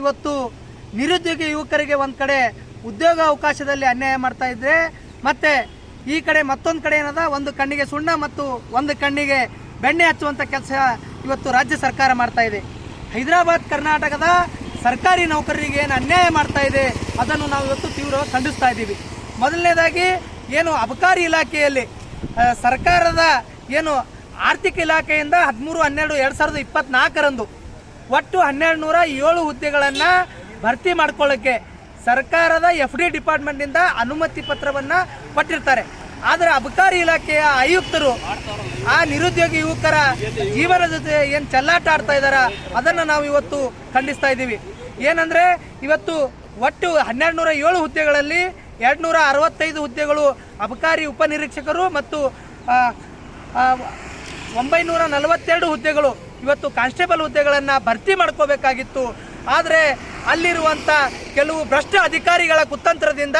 ಇವತ್ತು ನಿರುದ್ಯೋಗಿ ಯುವಕರಿಗೆ ಒಂದು ಕಡೆ ಉದ್ಯೋಗ ಅವಕಾಶದಲ್ಲಿ ಅನ್ಯಾಯ ಮಾಡ್ತಾ ಇದ್ರೆ, ಮತ್ತೆ ಈ ಕಡೆ ಮತ್ತೊಂದು ಕಡೆ ಏನದ? ಒಂದು ಕಣ್ಣಿಗೆ ಸುಣ್ಣ ಮತ್ತು ಒಂದು ಕಣ್ಣಿಗೆ ಬೆಣ್ಣೆ ಹಚ್ಚುವಂಥ ಕೆಲಸ ಇವತ್ತು ರಾಜ್ಯ ಸರ್ಕಾರ ಮಾಡ್ತಾ ಇದೆ. ಹೈದರಾಬಾದ್, ಕರ್ನಾಟಕದ ಸರ್ಕಾರಿ ನೌಕರರಿಗೆ ಏನು ಅನ್ಯಾಯ ಮಾಡ್ತಾ ಇದೆ ಅದನ್ನು ನಾವು ಇವತ್ತು ತೀವ್ರವಾಗಿ ಖಂಡಿಸ್ತಾ ಇದ್ದೀವಿ. ಮೊದಲನೇದಾಗಿ ಏನು ಅಬಕಾರಿ ಇಲಾಖೆಯಲ್ಲಿ ಸರ್ಕಾರದ ಏನು ಆರ್ಥಿಕ ಇಲಾಖೆಯಿಂದ ಹದಿಮೂರು, ಹನ್ನೆರಡು, ಎರಡು ಸಾವಿರದ ಇಪ್ಪತ್ನಾಲ್ಕರಂದು ಒಟ್ಟು ಹನ್ನೆರಡು ನೂರ ಏಳು ಹುದ್ದೆಗಳನ್ನು ಭರ್ತಿ ಮಾಡ್ಕೊಳ್ಳೋಕ್ಕೆ ಸರ್ಕಾರದ ಎಫ್ ಡಿ ಡಿಪಾರ್ಟ್ಮೆಂಟ್ನಿಂದ ಅನುಮತಿ ಪತ್ರವನ್ನು ಕೊಟ್ಟಿರ್ತಾರೆ. ಆದರೆ ಅಬಕಾರಿ ಇಲಾಖೆಯ ಆಯುಕ್ತರು, ಆ ನಿರುದ್ಯೋಗಿ ಯುವಕರ ಜೀವನ ಜೊತೆ ಏನು ಚೆಲ್ಲಾಟ ಆಡ್ತಾ ಇದ್ದಾರ, ಅದನ್ನು ನಾವು ಇವತ್ತು ಖಂಡಿಸ್ತಾ ಇದ್ದೀವಿ. ಏನಂದರೆ ಇವತ್ತು ಒಟ್ಟು ಹನ್ನೆರಡು ನೂರ ಏಳು ಹುದ್ದೆಗಳಲ್ಲಿ ಎರಡು ನೂರ ಅರವತ್ತೈದು ಹುದ್ದೆಗಳು ಅಬಕಾರಿ ಉಪನಿರೀಕ್ಷಕರು ಮತ್ತು ಒಂಬೈನೂರ ನಲವತ್ತೆರಡು ಹುದ್ದೆಗಳು ಇವತ್ತು ಕಾನ್ಸ್ಟೇಬಲ್ ಹುದ್ದೆಗಳನ್ನು ಭರ್ತಿ ಮಾಡ್ಕೋಬೇಕಾಗಿತ್ತು. ಆದರೆ ಅಲ್ಲಿರುವಂಥ ಕೆಲವು ಭ್ರಷ್ಟ ಅಧಿಕಾರಿಗಳ ಕುತಂತ್ರದಿಂದ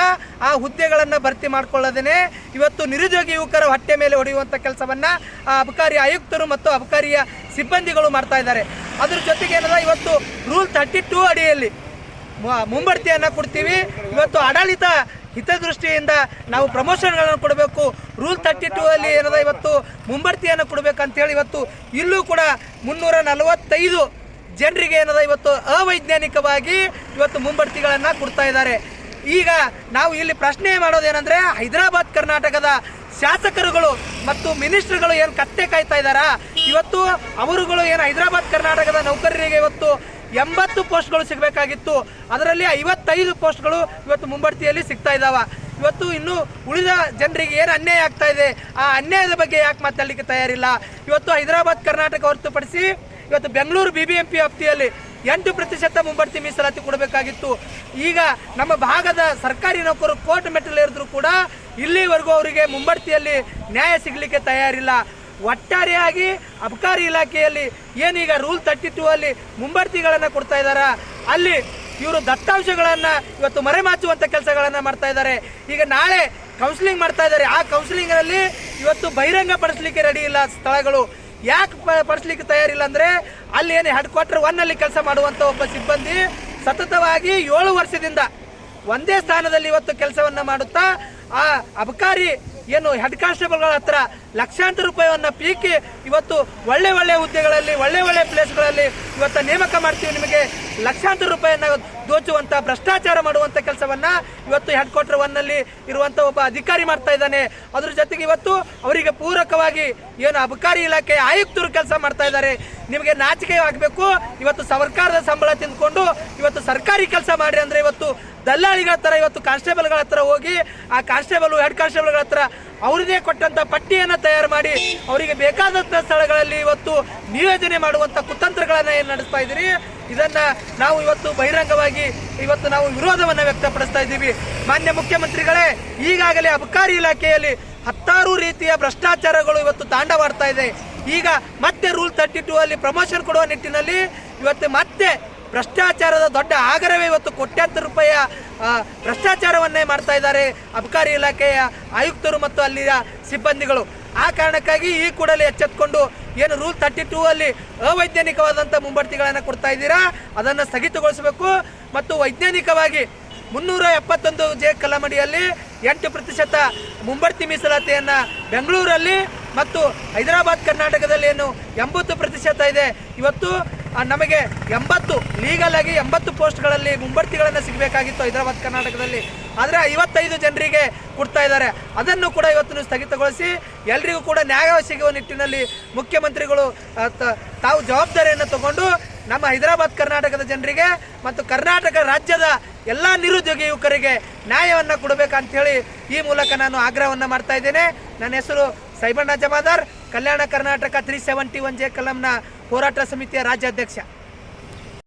ಆ ಹುದ್ದೆಗಳನ್ನು ಭರ್ತಿ ಮಾಡ್ಕೊಳ್ಳೋದೇ ಇವತ್ತು ನಿರುದ್ಯೋಗಿ ಯುವಕರ ಹೊಟ್ಟೆ ಮೇಲೆ ಹೊಡೆಯುವಂಥ ಕೆಲಸವನ್ನು ಆ ಅಬಕಾರಿ ಆಯುಕ್ತರು ಮತ್ತು ಅಬಕಾರಿಯ ಸಿಬ್ಬಂದಿಗಳು ಮಾಡ್ತಾ ಇದ್ದಾರೆ. ಅದ್ರ ಜೊತೆಗೆ ಏನದ ಇವತ್ತು ರೂಲ್ ತರ್ಟಿ ಟೂ ಅಡಿಯಲ್ಲಿ ಮುಂಬಡ್ತಿಯನ್ನು ಕೊಡ್ತೀವಿ. ಇವತ್ತು ಆಡಳಿತ ಹಿತದೃಷ್ಟಿಯಿಂದ ನಾವು ಪ್ರಮೋಷನ್ಗಳನ್ನು ಕೊಡಬೇಕು, ರೂಲ್ ತರ್ಟಿ ಟೂ ಅಲ್ಲಿ ಏನದ ಇವತ್ತು ಮುಂಬಡ್ತಿಯನ್ನು ಕೊಡಬೇಕಂತೇಳಿ ಇವತ್ತು ಇಲ್ಲೂ ಕೂಡ ಮುನ್ನೂರ ನಲವತ್ತೈದು ಜನರಿಗೆ ಏನದ ಇವತ್ತು ಅವೈಜ್ಞಾನಿಕವಾಗಿ ಇವತ್ತು ಮುಂಬಡ್ತಿಗಳನ್ನು ಕೊಡ್ತಾ ಇದ್ದಾರೆ. ಈಗ ನಾವು ಇಲ್ಲಿ ಪ್ರಶ್ನೆ ಮಾಡೋದೇನೆಂದರೆ ಹೈದರಾಬಾದ್ ಕರ್ನಾಟಕದ ಶಾಸಕರುಗಳು ಮತ್ತು ಮಿನಿಸ್ಟರ್ಗಳು ಏನು ಕತ್ತೆ ಕಾಯ್ತಾ ಇದ್ದಾರಾ? ಇವತ್ತು ಅವರುಗಳು ಏನು ಹೈದರಾಬಾದ್ ಕರ್ನಾಟಕದ ನೌಕರರಿಗೆ ಇವತ್ತು ಎಂಬತ್ತು ಪೋಸ್ಟ್ಗಳು ಸಿಗಬೇಕಾಗಿತ್ತು. ಅದರಲ್ಲಿ ಐವತ್ತೈದು ಪೋಸ್ಟ್ಗಳು ಇವತ್ತು ಮುಂಬಡ್ತಿಯಲ್ಲಿ ಸಿಗ್ತಾ ಇದ್ದಾವ ಇವತ್ತು ಇನ್ನು ಉಳಿದ ಜನರಿಗೆ ಏನು ಅನ್ಯಾಯ ಆಗ್ತಾ ಇದೆ? ಆ ಅನ್ಯಾಯದ ಬಗ್ಗೆ ಯಾಕೆ ಮಾತಾಡಲಿಕ್ಕೆ ತಯಾರಿಲ್ಲ? ಇವತ್ತು ಹೈದರಾಬಾದ್, ಕರ್ನಾಟಕ ಹೊರತುಪಡಿಸಿ ಇವತ್ತು Bengaluru B B M P ವ್ಯಾಪ್ತಿಯಲ್ಲಿ ಎಂಟು ಪ್ರತಿಶತ ಮುಂಬಡ್ತಿ ಮೀಸಲಾತಿ ಕೊಡಬೇಕಾಗಿತ್ತು. ಈಗ ನಮ್ಮ ಭಾಗದ ಸರ್ಕಾರಿ ನೌಕರು ಕೋರ್ಟ್ ಮೆಟ್ಟಲೇರಿದ್ರು ಕೂಡ ಇಲ್ಲಿವರೆಗೂ ಅವರಿಗೆ ಮುಂಬಡ್ತಿಯಲ್ಲಿ ನ್ಯಾಯ ಸಿಗಲಿಕ್ಕೆ ತಯಾರಿಲ್ಲ. ಒಟ್ಟಾರೆಯಾಗಿ ಅಬಕಾರಿ ಇಲಾಖೆಯಲ್ಲಿ ಏನೀಗ ರೂಲ್ ಟೂ ಅಲ್ಲಿ ಮುಂಬರ್ತಿಗಳನ್ನು ಕೊಡ್ತಾ ಇದ್ದಾರ ಅಲ್ಲಿ ಇವರು ದತ್ತಾಂಶಗಳನ್ನು ಇವತ್ತು ಮರೆಮಾಚುವಂಥ ಕೆಲಸಗಳನ್ನು ಮಾಡ್ತಾ ಇದ್ದಾರೆ ಈಗ ನಾಳೆ ಕೌನ್ಸಿಲಿಂಗ್ ಮಾಡ್ತಾ ಇದ್ದಾರೆ ಆ ಕೌನ್ಸಿಲಿಂಗ್ ಅಲ್ಲಿ ಇವತ್ತು ಬಹಿರಂಗ ಪಡಿಸ್ಲಿಕ್ಕೆ ರೆಡಿ ಇಲ್ಲ ಸ್ಥಳಗಳು. ಯಾಕೆ ಪಡಿಸ್ಲಿಕ್ಕೆ ತಯಾರಿಲ್ಲ ಅಂದ್ರೆ ಅಲ್ಲಿ ಏನು ಹೆಡ್ ಕ್ವಾರ್ಟರ್ ಒನ್ನಲ್ಲಿ ಕೆಲಸ ಮಾಡುವಂತ ಒಬ್ಬ ಸಿಬ್ಬಂದಿ ಸತತವಾಗಿ ಏಳು ವರ್ಷದಿಂದ ಒಂದೇ ಸ್ಥಾನದಲ್ಲಿ ಇವತ್ತು ಕೆಲಸವನ್ನು ಮಾಡುತ್ತಾ, ಆ ಅಬಕಾರಿ ಏನು ಹೆಡ್ ಕಾನ್ಸ್ಟೇಬಲ್ಗಳ ಹತ್ರ ಲಕ್ಷಾಂತರ ರೂಪಾಯಿಯನ್ನ ಪೀಕಿ ಇವತ್ತು ಒಳ್ಳೆ ಒಳ್ಳೆ ಹುದ್ದೆಗಳಲ್ಲಿ, ಒಳ್ಳೆ ಒಳ್ಳೆ ಪ್ಲೇಸ್ಗಳಲ್ಲಿ ಇವತ್ತು ನೇಮಕ ಮಾಡ್ತೀವಿ ನಿಮಗೆ ಲಕ್ಷಾಂತರ ರೂಪಾಯಿಯನ್ನ ದೋಚುವಂತ, ಭ್ರಷ್ಟಾಚಾರ ಮಾಡುವಂತ ಕೆಲಸವನ್ನ ಇವತ್ತು ಹೆಡ್ ಕ್ವಾರ್ಟರ್ ಒನ್ನಲ್ಲಿ ಇರುವಂತ ಒಬ್ಬ ಅಧಿಕಾರಿ ಮಾಡ್ತಾ ಇದ್ದಾನೆ. ಅದ್ರ ಜೊತೆಗೆ ಇವತ್ತು ಅವರಿಗೆ ಪೂರಕವಾಗಿ ಏನು ಅಬಕಾರಿ ಇಲಾಖೆ ಆಯುಕ್ತರು ಕೆಲಸ ಮಾಡ್ತಾ ಇದ್ದಾರೆ. ನಿಮಗೆ ನಾಚಿಕೆ ಆಗಬೇಕು. ಇವತ್ತು ಸರ್ಕಾರದ ಸಂಬಳ ತಿಂದ್ಕೊಂಡು ಇವತ್ತು ಸರ್ಕಾರಿ ಕೆಲಸ ಮಾಡಿ ಅಂದ್ರೆ ಇವತ್ತು ದಲ್ಲಾಳಿಗಳ ಹತ್ರ, ಇವತ್ತು ಕಾನ್ಸ್ಟೇಬಲ್ಗಳ ಹತ್ರ ಹೋಗಿ ಆ ಕಾನ್ಸ್ಟೇಬಲ್ ಹೆಡ್ ಕಾನ್ಸ್ಟೇಬಲ್ಗಳ ಹತ್ರ ಅವ್ರದೇ ಕೊಟ್ಟಂತ ಪಟ್ಟಿಯನ್ನ ತಯಾರು ಮಾಡಿ ಅವರಿಗೆ ಬೇಕಾದಂತ ಸ್ಥಳಗಳಲ್ಲಿ ಇವತ್ತು ನಿಯೋಜನೆ ಮಾಡುವಂತ ಕುತಂತ್ರಗಳನ್ನ ಏನ್ ನಡೆಸ್ತಾ ಇದ್ದೀರಿ? ಇದನ್ನ ನಾವು ಇವತ್ತು ಬಹಿರಂಗವಾಗಿ ಇವತ್ತು ನಾವು ವಿರೋಧವನ್ನು ವ್ಯಕ್ತಪಡಿಸ್ತಾ ಇದ್ದೀವಿ. ಮಾನ್ಯ ಮುಖ್ಯಮಂತ್ರಿಗಳೇ, ಈಗಾಗಲೇ ಅಬಕಾರಿ ಇಲಾಖೆಯಲ್ಲಿ ಹತ್ತಾರು ರೀತಿಯ ಭ್ರಷ್ಟಾಚಾರಗಳು ಇವತ್ತು ತಾಂಡವಾಡ್ತಾ ಇದೆ. ಈಗ ಮತ್ತೆ ರೂಲ್ ತರ್ಟಿ ಟೂ ಅಲ್ಲಿ ಪ್ರಮೋಷನ್ ಕೊಡುವ ನಿಟ್ಟಿನಲ್ಲಿ ಇವತ್ತು ಮತ್ತೆ ಭ್ರಷ್ಟಾಚಾರದ ದೊಡ್ಡ ಆಗರವೇ ಇವತ್ತು ಕೋಟ್ಯಾಂತರ ರೂಪಾಯಿಯ ಭ್ರಷ್ಟಾಚಾರವನ್ನೇ ಮಾಡ್ತಾ ಇದ್ದಾರೆ ಅಬಕಾರಿ ಇಲಾಖೆಯ ಆಯುಕ್ತರು ಮತ್ತು ಅಲ್ಲಿಯ ಸಿಬ್ಬಂದಿಗಳು. ಆ ಕಾರಣಕ್ಕಾಗಿ ಈ ಕೂಡಲೇ ಎಚ್ಚೆತ್ಕೊಂಡು ಏನು ರೂಲ್ ತರ್ಟಿ ಟೂ ಅಲ್ಲಿ ಅವೈಜ್ಞಾನಿಕವಾದಂಥ ಮುಂಬಡ್ತಿಗಳನ್ನು ಕೊಡ್ತಾ ಇದ್ದೀರಾ? ಅದನ್ನು ಸ್ಥಗಿತಗೊಳಿಸಬೇಕು. ಮತ್ತು ವೈಜ್ಞಾನಿಕವಾಗಿ ಮುನ್ನೂರ ಎಪ್ಪತ್ತೊಂದು ಜೆ ಕಲಮಡಿಯಲ್ಲಿ ಎಂಟು ಪ್ರತಿಶತ ಮುಂಬಡ್ತಿ ಮೀಸಲಾತಿಯನ್ನು ಬೆಂಗಳೂರಲ್ಲಿ ಮತ್ತು ಹೈದರಾಬಾದ್ ಕರ್ನಾಟಕದಲ್ಲಿ ಏನು ಎಂಬತ್ತು ಪ್ರತಿಶತ ಇದೆ. ಇವತ್ತು ನಮಗೆ ಎಂಬತ್ತು ಲೀಗಲ್ ಆಗಿ ಎಂಬತ್ತು ಪೋಸ್ಟ್ಗಳಲ್ಲಿ ಮುಂಬಡ್ತಿಗಳನ್ನು ಸಿಗಬೇಕಾಗಿತ್ತು ಹೈದರಾಬಾದ್, ಕರ್ನಾಟಕದಲ್ಲಿ. ಆದರೆ ಐವತ್ತೈದು ಜನರಿಗೆ ಕೊಡ್ತಾ ಇದ್ದಾರೆ. ಅದನ್ನು ಕೂಡ ಇವತ್ತು ಸ್ಥಗಿತಗೊಳಿಸಿ, ಎಲ್ರಿಗೂ ಕೂಡ ನ್ಯಾಯ ಸಿಗುವ ನಿಟ್ಟಿನಲ್ಲಿ ಮುಖ್ಯಮಂತ್ರಿಗಳು ತಾವು ಜವಾಬ್ದಾರಿಯನ್ನು ತಗೊಂಡು ನಮ್ಮ ಹೈದರಾಬಾದ್, ಕರ್ನಾಟಕದ ಜನರಿಗೆ ಮತ್ತು ಕರ್ನಾಟಕ ರಾಜ್ಯದ ಎಲ್ಲ ನಿರುದ್ಯೋಗಿ ಯುವಕರಿಗೆ ನ್ಯಾಯವನ್ನು ಕೊಡಬೇಕಂತ ಹೇಳಿ ಈ ಮೂಲಕ ನಾನು ಆಗ್ರಹವನ್ನು ಮಾಡ್ತಾ ಇದ್ದೇನೆ. ನನ್ನ ಹೆಸರು Saibanna Jamadar. Kalyana Karnataka three seventy one J ಕಲಂನ ಹೋರಾಟ ಸಮಿತಿಯ ರಾಜ್ಯಾಧ್ಯಕ್ಷ